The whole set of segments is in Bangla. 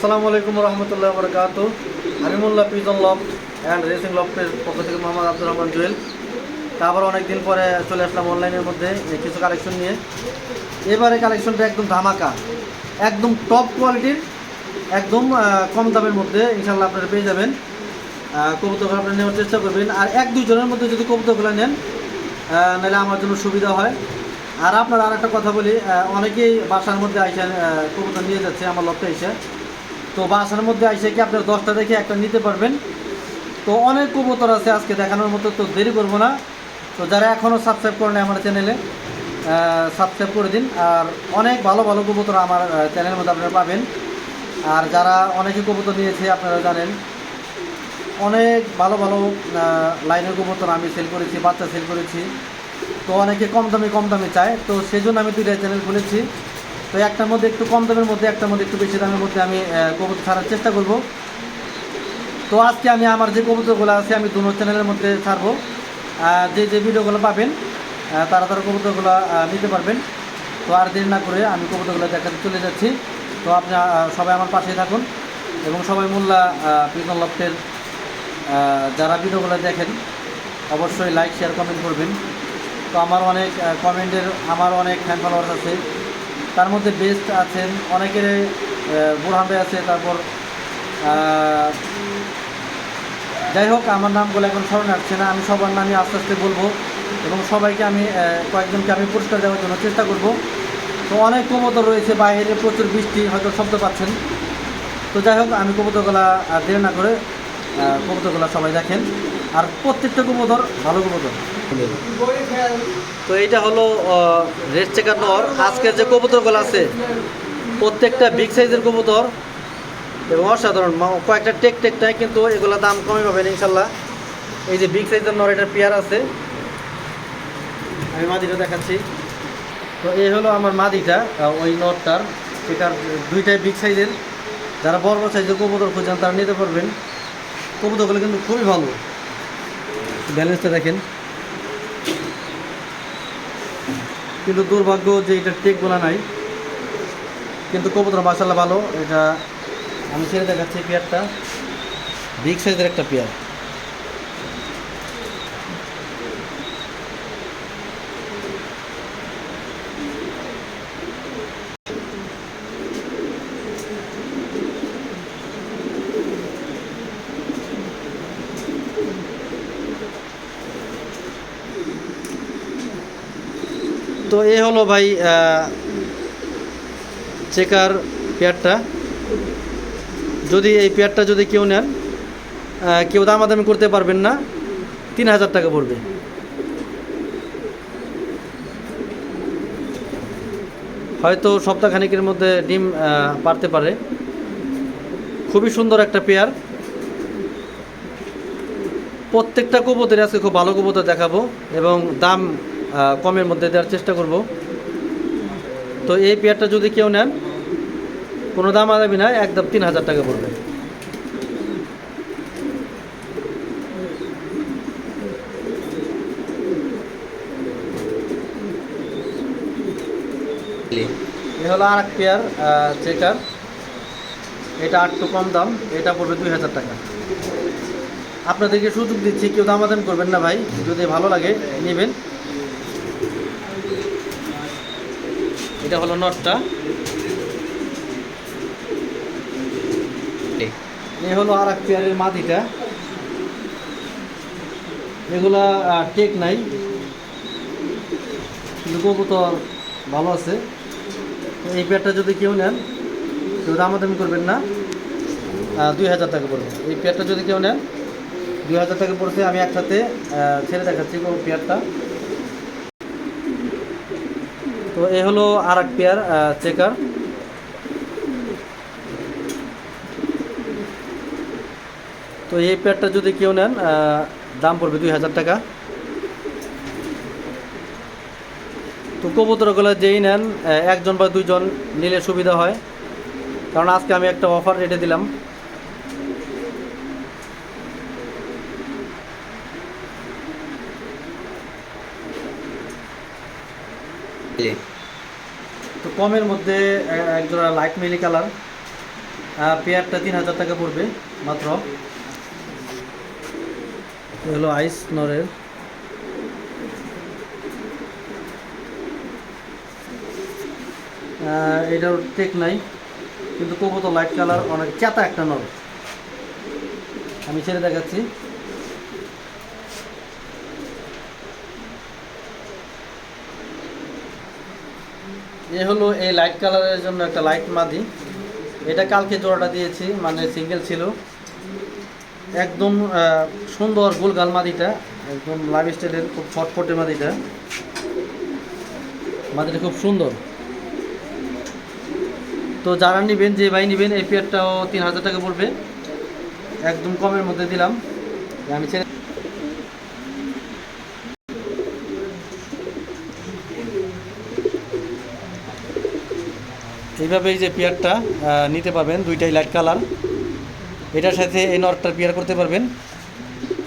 আসসালামু আলাইকুম রহমতুল্লাহ বরকাত আমি Molla pigeon loft and racing লফটের পক্ষ থেকে মোহাম্মদ আব্দুর রহমান জুয়েল। তারপর অনেক দিন পরে চলে আসলাম অনলাইনের মধ্যে কিছু কালেকশন নিয়ে। এবারে কালেকশনটা একদম ধামাকা, একদম টপ কোয়ালিটির একদম কম দামের মধ্যে ইনশাল্লাহ আপনারা পেয়ে যাবেন। কবুতরগুলো আপনারা নেওয়ার চেষ্টা করবেন। আর এক দুজনের মধ্যে যদি কবুতরগুলো নেন নাহলে আমার জন্য সুবিধা হয়। আর আপনার আর একটা কথা বলি অনেকেই বাসার মধ্যে আইসা কবুতর নিয়ে যাচ্ছে আমার লক্ষ্যে এসে। তো বাসার মধ্যে আইসে কি আপনার দশটা দেখে একটা নিতে পারবেন? তো অনেক কবুতর আছে আজকে দেখানোর মতো, তো দেরি করব না। তো যারা এখনও সাবস্ক্রাইব করেন আমার চ্যানেলে সাবস্ক্রাইব করে দিন। আর অনেক ভালো ভালো কবুতর আমার চ্যানেলের মধ্যে আপনারা পাবেন। আর যারা অনেকে কবুতর নিয়েছে, আপনারা জানেন, অনেক ভালো ভালো লাইনের কবুতর আমি সেল করেছি, বাচ্চা সেল করেছি। তো অনেকে কম দামে কম দামে চায়। তো সেই জন্য আমি দুইটা চ্যানেল খুলেছি। তো একটার মধ্যে একটু কম দামের মধ্যে, একটার মধ্যে একটু বেশি দামের মধ্যে আমি কবুতর ছাড়ার চেষ্টা করব। তো আজকে আমি আমার যে কবুতরগুলো আছে, আমি দুনো চ্যানেলের মধ্যে ছাড়বো। যে যে ভিডিওগুলো পাবেন তারা তারা কবুতরগুলো নিতে পারবেন। তো আর দেরি না করে আমি কবুতরগুলো দেখাতে চলে যাচ্ছি। তো আপনি সবাই আমার পাশে থাকুন এবং সবাই মোল্লা পিজন লফটের যারা ভিডিওগুলো দেখেন, অবশ্যই লাইক শেয়ার কমেন্ট করবেন। তো আমার অনেক কমেন্টের আমার অনেক ফ্যান ফলোয়ার্স আছে। তার মধ্যে বেস্ট আছেন, অনেকের ভাই আছে, তারপর যাই হোক, আমার নামগুলো এখন স্মরণে আসছে না, আমি সবার নামই আস্তে আস্তে বলব এবং সবাইকে আমি কয়েকজনকে আমি পুরস্কার দেওয়ার জন্য চেষ্টা করব। তো অনেক কবুতর রয়েছে, বাইরে প্রচুর বৃষ্টি, হয়তো শব্দ পাচ্ছেন। তো যাই হোক, আমি কবুতরগুলা দেরি না করে কবুতরগুলা সবাই দেখেন। আর প্রত্যেকটা কবুতর ভালো কবুতর। তো এইটা হলো রেড চেকার নর। আজকের যে কবুতরগুলো আছে, প্রত্যেকটা বিগ সাইজের কবুতর এবং অসাধারণ। কয়েকটা টেক টেক নাই, কিন্তু এগুলো দাম কমই পাবেন ইনশাল্লাহ। এই যে বিগ সাইজের নর, এটার পেয়ার আছে। আমি মাদিটা দেখাচ্ছি। তো এই হলো আমার মাদিটা ওই নটটার চেকার দুইটাই বিগ সাইজের যারা বড় বড় সাইজের কবুতর খুঁজছেন, তারা নিতে পারবেন। কবুতরগুলো কিন্তু খুবই ভালো। ব্যালেন্সটা দেখেন। কিন্তু দুর্ভাগ্য যে এটা টেকগুলো নাই। কিন্তু কবুতর মাসাল্লাহ ভালো। এটা আমি ছেড়ে দেখাচ্ছি পেয়ারটা। বিগ সাইজের একটা পেয়ার। তো এ হলো ভাই চেকার পেয়ারটা। যদি এই পেয়ারটা যদি কেউ নেন কেউ দামাদামি করতে পারবেন না, তিন হাজার টাকা পড়বে। হয়তো সপ্তাহখানিকের মধ্যে ডিম পারতে পারে। খুবই সুন্দর একটা পেয়ার। প্রত্যেকটা কবুতরে আজকে খুব ভালো কবুতর দেখাবো এবং দাম কমের মধ্যে দেওয়ার চেষ্টা করব। তো এই পেয়ারটা যদি কেউ নেন, কোনো দাম আদাবি না একদম তিন হাজার টাকা পড়বে। হলো আর এক পেয়ার চেকার এটা একটু কম দাম, এটা পড়বে দুই হাজার টাকা। আপনাদেরকে সুযোগ দিচ্ছি, কেউ দাম দামাদাম করবেন না ভাই, যদি ভালো লাগে, নেবেন। এটা হলো নটটা। এই। হলো আর এক পেয়ারের মাদিটা এগুলা টেক নাই। কবুতর ভালো আছে। এই পেয়ারটা যদি কেউ নেন, কেউ দামাদামি করবেন না। দুই হাজার টাকা পড়বে। এই পেয়ারটা যদি কেউ নেন, দুই হাজার টাকা পড়ছে। আমি একসাথে ছেড়ে দেখাচ্ছি পেয়ারটা। তো এ হলো আর এক পেয়ার চেকার তো এই পেয়ারটা যদি কেউ নেন দাম পড়বে দুই হাজার টাকা। তো কবুতরগুলো যেই নেন একজন বা দুইজন নিলে সুবিধা হয়। কারণ আজকে আমি একটা অফার রেটে দিলাম। তো কমের মধ্যে একজোড়া লাইট মেলি কালার পেয়ারটা তিন হাজার টাকা পড়বে মাত্র। হলো আইস নরের। এটার টেক নাই, কিন্তু কবুতর লাইট কালার অনেক চেতা একটা নর। আমি ছেড়ে দেখাচ্ছি। এ হলো এই লাইট কালারের জন্য একটা লাইট মাদি। এটা কালকে জোড়াটা দিয়েছি মানে সিঙ্গেল ছিল। একদম সুন্দর গোলগাল মাদিটা, একদম লাইভ স্টাইলের খুব ছটফটে মাদিটা। মাদিটা খুব সুন্দর। তো যারা নেবেন, যে ভাই নেবেন, এই পেয়ারটাও তিন হাজার টাকা পড়বে। একদম কমের মধ্যে দিলাম। আমি ছেড়ে এইভাবে এই যে পেয়ারটা নিতে পারবেন, দুইটাই লাইট কালার এটার সাথে এই নটটার পেয়ার করতে পারবেন।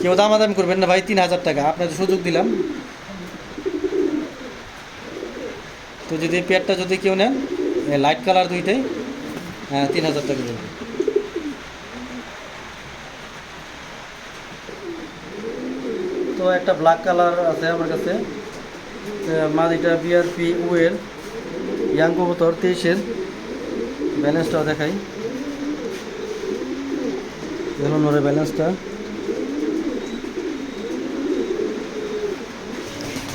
কেউ দাম দামাদামি করবেন না ভাই, তিন হাজার টাকা। আপনাদের সুযোগ দিলাম। তো যদি এই পেয়ারটা যদি কেউ নেন লাইট কালার দুইটাই হ্যাঁ তিন হাজার টাকা পড়বে তো একটা ব্ল্যাক কালার আছে আমার কাছে। মাদিটা বিআরপি ওয়ের ইয়াং কবুতর তেইশের। ব্যালেন্সটাও দেখাই। দেখুন ওর ব্যালেন্সটা।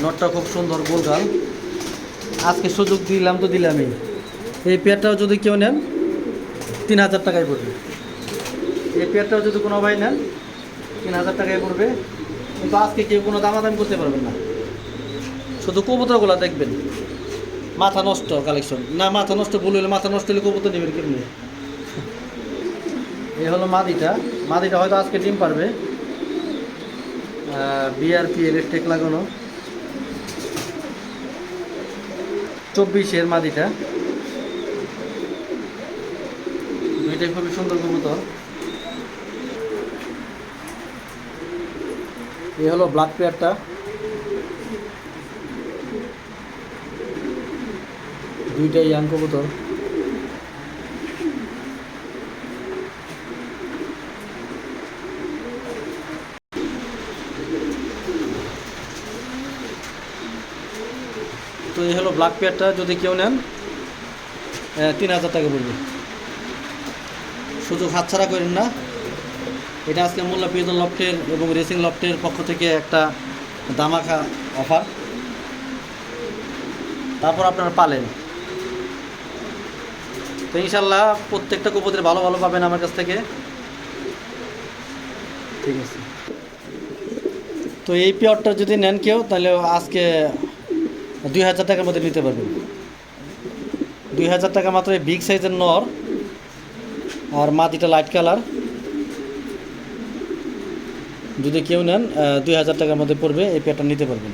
নটটা খুব সুন্দর গোলগাল আজকে সুযোগ দিলাম তো দিলামই। এই পেয়ারটাও যদি কেউ নেন, তিন হাজার টাকায় পড়বে। এই পেয়ারটাও যদি কোনো ভাই নেন, তিন হাজার টাকায় পড়বে। কিন্তু আজকে কেউ কোনো দামাদামি করতে পারবেন না। শুধু কবুতরগুলো দেখবেন। মাথা নষ্ট কালেকশন না, মাথা নষ্ট ভুল মাথা নষ্ট হলে কবুতর নেবেন কেমনি? এই হলো মাদিটা। মাদিটা হয়তো আজকে ডিম পারবে। বিআরপি ইলেকট্রিক লাগানো। চব্বিশের মাদিটা। দুইটাই খুবই সুন্দর কবুতর। এই হলো ব্লাড পেয়ারটা দুইটাই ইয়াং কবুতর। তো এই হলো ব্ল্যাক পেয়ারটা যদি কেউ নেন তিন হাজার টাকা পড়বে। সুযোগ হাতছাড়া করেন না। এটা আজকে মোল্লা পিজন লফটের এবং রেসিং লফটের পক্ষ থেকে একটা দামাখা অফার তারপর আপনারা পালেন। ইনশাল্লাহ প্রত্যেকটা কবুতরে ভালো ভালো পাবেন আমার কাছ থেকে। ঠিক আছে। তো এই পেয়ারটা যদি নেন কেউ তাহলে আজকে দুই হাজার টাকার মধ্যে নিতে পারবেন। দুই হাজার টাকা মাত্র এই বিগ সাইজের নর আর মাটিটা লাইট কালার যদি কেউ নেন দুই হাজার টাকার মধ্যে পড়বে এই পেয়ারটা নিতে পারবেন।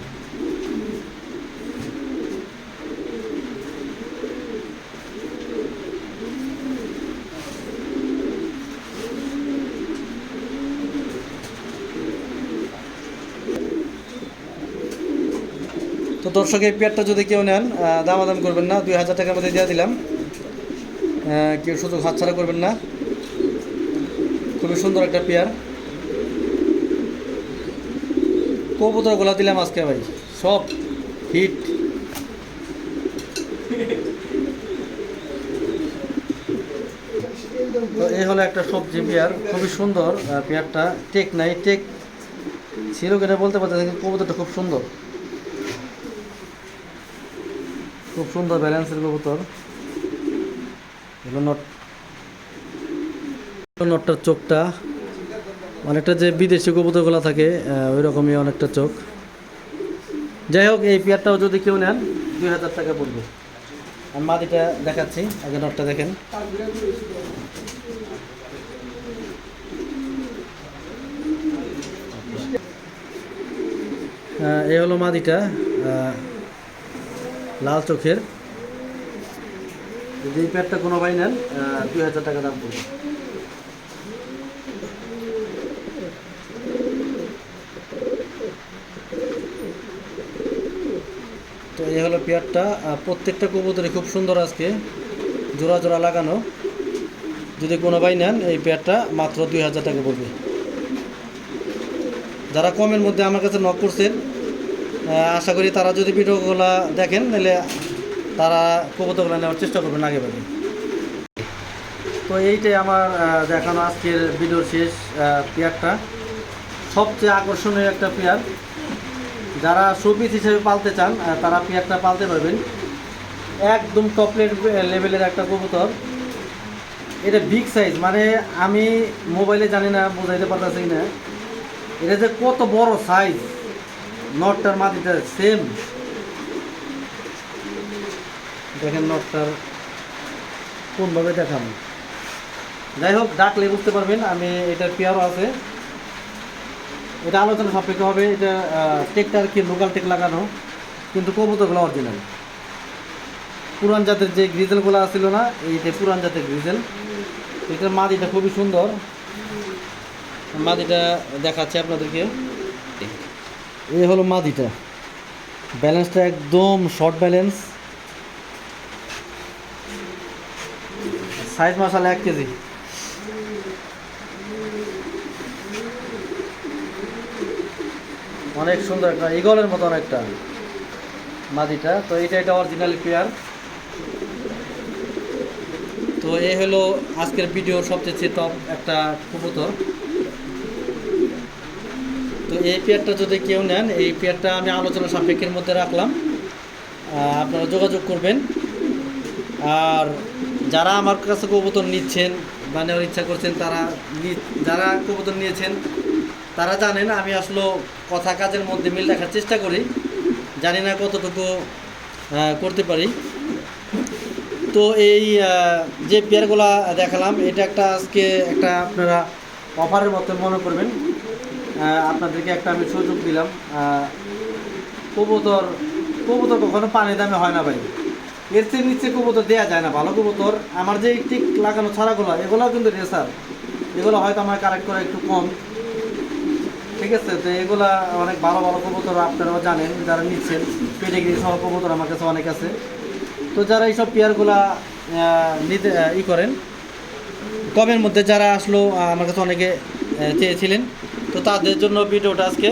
তো দর্শক এই পেয়ারটা যদি কেউ নেন দামাদাম করবেন না, দুই হাজার টাকার মধ্যে দিয়ে দিলাম। কেউ শুধু হাতছাড়া করবেন না। খুবই সুন্দর একটা পেয়ার। কবুতরগুলো দিলাম আজকে ভাই, সব হিট। তো এই হলো একটা সবজি পেয়ার, খুবই সুন্দর পেয়ারটা। টেক নাই, টেক ছিল কিনা বলতে পারতেছি কবুতরটা খুব সুন্দর। খুব সুন্দর ব্যালেন্সের কবুতর। নট নটটার চোখটা। অনেকটা যে বিদেশি কবুতরগুলো থাকে ওই রকমই অনেকটা চোখ। যাই হোক, এই পেয়ারটাও যদি কেউ নেন, দুই হাজার টাকা পড়বে। আমি মাদিটা দেখাচ্ছি, আগে নটটা দেখেন। এই হলো মাদিটা লাল চোখের। যদি এই প্যাডটা কোনো ভাই নেন দুই হাজার টাকা দাম পড়বে। তো এই হলো পেয়ারটা। প্রত্যেকটা কবুতরে খুব সুন্দর আজকে। জোড়া জোড়া লাগানো। যদি কোনো ভাই নেন এই পেয়ারটা মাত্র দুই হাজার টাকা পড়বে। যারা কমের মধ্যে আমার কাছে নক করছেন আশা করি তারা যদি ভিডিওগুলো দেখেন, তাহলে তারা কবুতরগুলো নেওয়ার চেষ্টা করবেন আগে ভাগে। তো এইটাই আমার দেখানো আজকের ভিডিওর শেষ পেয়ারটা সবচেয়ে আকর্ষণীয় একটা পেয়ার যারা শোপিস হিসেবে পালতে চান তারা পেয়ারটা পালতে পারবেন। একদম টপলেট লেভেলের একটা কবুতর। এটা বিগ সাইজ মানে আমি মোবাইলে জানি না, বোঝাইতে পারতেছি না। এটা যে কত বড় সাইজ নটটার মাটিটা সেম দেখেন নটটার কোনভাবে দেখাবো। যাই হোক, ডাকলে বুঝতে পারবেন, আমি এটার পেয়ারও আছে। এটা আলোচনা সাপেক্ষ হবে, এটা টেকটা আর কি লোকাল টেক লাগানো, কিন্তু কবুতরগুলো অরিজিনাল পুরান জাতের যে গ্রিজেলগুলো ছিল না, এইটা পুরান জাতের গ্রিজেল এটার মাদিটা খুবই সুন্দর। মাদিটা দেখাচ্ছে আপনাদেরকে। এই হলো মাদিটা। ব্যালেন্সটা একদম শর্ট ব্যালেন্স। সাইজ মশালা এক কেজি। অনেক সুন্দর একটা ইগলের মতো অনেকটা মাদিটা। তো এটা এটা অরিজিনাল পেয়ার। তো এই হলো আজকের ভিডিওর সবচেয়ে টপ একটা কবুতর। তো এই পেয়ারটা যদি কেউ নেন, এই পেয়ারটা আমি আলোচনা সাপেক্ষের মধ্যে রাখলাম। আপনারা যোগাযোগ করবেন। আর যারা আমার কাছে কবুতর নিচ্ছেন বা নেওয়ার ইচ্ছা করছেন, তারা যারা কবুতর নিয়েছেন, তারা জানেন আমি আসলে কথা কাজের মধ্যে মিল রাখার চেষ্টা করি। জানি না কতটুকু করতে পারি। তো এই যে পেয়ারগুলা দেখালাম, এটা একটা আজকে একটা আপনারা অফারের মতো মনে করবেন। আপনাদেরকে একটা আমি সুযোগ দিলাম। কবুতর কবুতর কখনো পানি দামে হয় না ভাই। এর চেয়ে নিচে কবুতর দেওয়া যায় না, ভালো কবুতর। আমার যে টিক লাগানো ছাড়াগুলো এগুলোও কিন্তু রেসার। এগুলো হয়তো আমার কারেক্ট করা একটু কম। ঠিক আছে, তো এগুলা অনেক ভালো ভালো কবুতর আপনারাও জানেন, যারা নিচ্ছেন। পেডিগ্রি সহ কবুতর আমার কাছে অনেক আছে। তো যারা এইসব পেয়ারগুলা নিতে ই করেন, কমের মধ্যে যারা আসলো আমার কাছে অনেকে চেয়েছিলেন। তো তাদের জন্য ভিডিওটা আজকে।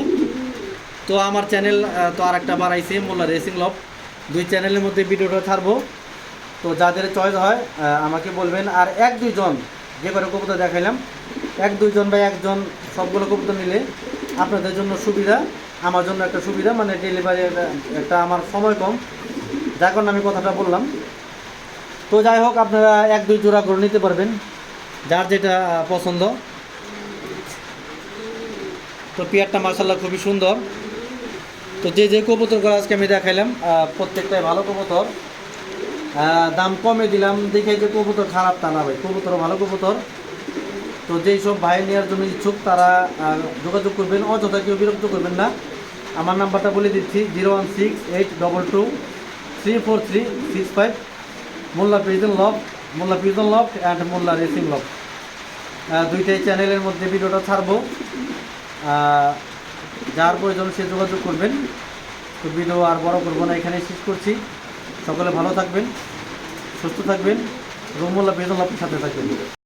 তো আমার চ্যানেল তো আর একটা বাড়াইছে মোল্লা রেসিং লব দুই চ্যানেলের মধ্যে ভিডিওটা ছাড়বো। তো যাদের চয়েস হয় আমাকে বলবেন। আর এক দুইজন, যে করে কবুতর দেখাইলাম, এক দুইজন বা একজন, সবগুলো কবুতর নিলে আপনাদের জন্য সুবিধা, আমার জন্য একটা সুবিধা মানে ডেলিভারি একটা আমার সময় কম। যার কারণে আমি কথাটা বললাম। তো যাই হোক, আপনারা এক দুই জোড়া করে নিতে পারবেন, যার যেটা পছন্দ। তো পেয়ারটা মার্শাল্লাহ খুবই সুন্দর। তো যে যে কবুতরগুলো আজকে আমি দেখাইলাম প্রত্যেকটাই ভালো কবুতর। দাম কমে দিলাম, দেখে যে কবুতর খারাপ তা না ভাই কবুতর ভালো কবুতর। তো যেই সব ভাই নেওয়ার জন্য ইচ্ছুক, তারা যোগাযোগ করবেন, অযথা কেউ বিরক্ত করবেন না। আমার নাম্বারটা বলে দিচ্ছি, zero one six eight double two three four three six five. Molla prison love Molla prison love and Molla racing love দুইটাই চ্যানেলের মধ্যে ভিডিওটা ছাড়বো। যার প্রয়োজন সে যোগাযোগ করবেন। তো ভিডিও আর বড় করব না এখানে শেষ করছি। সকলে ভালো থাকবেন, সুস্থ থাকবেন রুমুল্লা লভের সাথে থাকবেন।